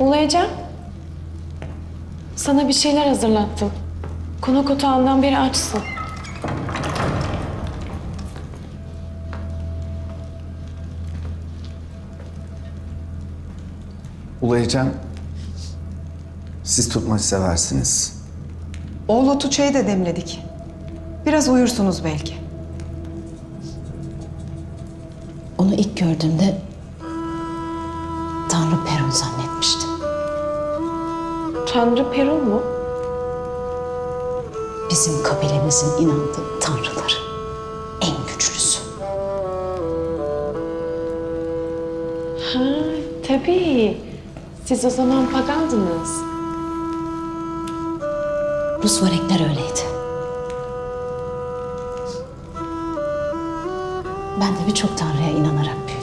Ulayacağım. Sana bir şeyler hazırlattım. Konak otağından beri açsın. Ulayacağım. Siz tutmaç seversiniz. Oğlotu çayı da demledik. Biraz uyursunuz belki. Onu ilk gördüğümde Tanrı Peron zannetmiştim. Tanrı Perun mu? Bizim kabilemizin inandığı tanrıları. En güçlüsü. Ha, tabii. Siz o zaman pagandınız. Rus varekler öyleydi. Ben de birçok tanrıya inanarak büyüdüm.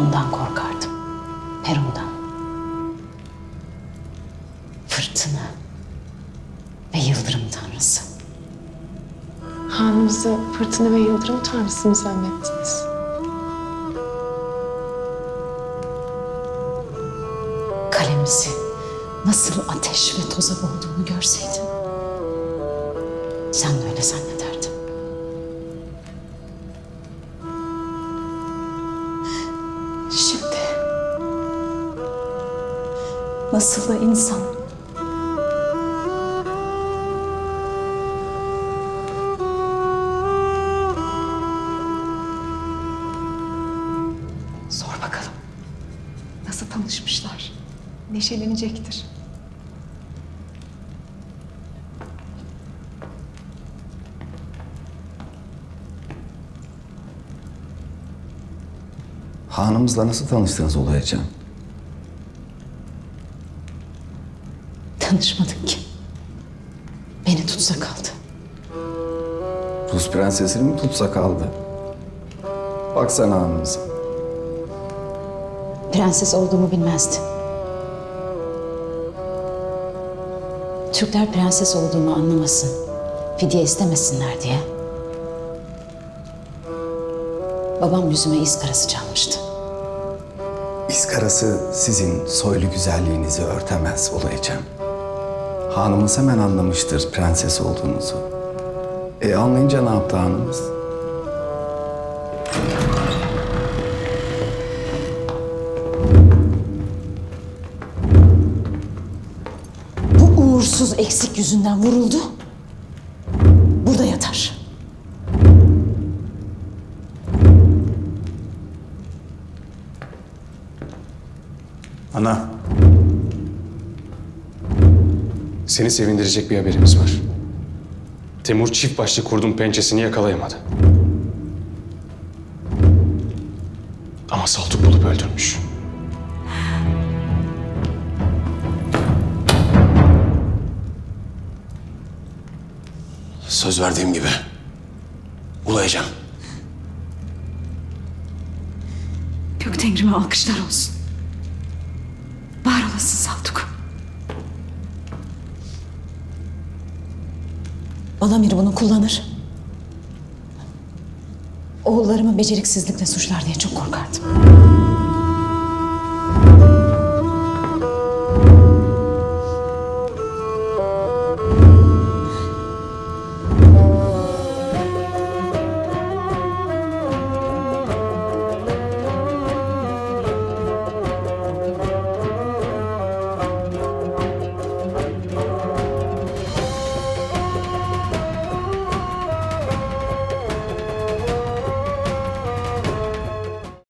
Ondan korkardım. Perun'dan. Fırtına ve yıldırım tanrısı. Hanımızı fırtına ve yıldırım tanrısı mı zannettiniz? Kalemizi nasıl ateş ve toza boğduğunu görseydin. Sen de öyle zannederdin. Nasıl da insan Sor bakalım. Nasıl tanışmışlar? Neşelenecektir. Hanımızla nasıl tanıştınız Ulayacağım? Tanışmadık ki. Beni tutsa kaldı. Rus prensesini mi tutsa kaldı? Baksana hanımıza. Prenses olduğumu bilmezdi. Türkler prenses olduğumu anlamasın, fidye istemesinler diye. Babam yüzüme iz karası çalmıştı. İskarası sizin soylu güzelliğinizi örtemez Ulayacağım. Hanımız hemen anlamıştır prenses olduğunuzu. E anlayınca ne yaptı hanımız? Bu uğursuz eksik yüzünden vuruldu. Burada yatar. Ana. Seni sevindirecek bir haberimiz var. Temur çift başlı kurdun pençesini yakalayamadı. Ama Saltuk bulup öldürmüş. Söz verdiğim gibi. Ulayacağım. Göktengrime alkışlar olsun. Var olasın Saltuk. Balamir bunu kullanır. Oğullarımı beceriksizlikle suçlar diye çok korkardım.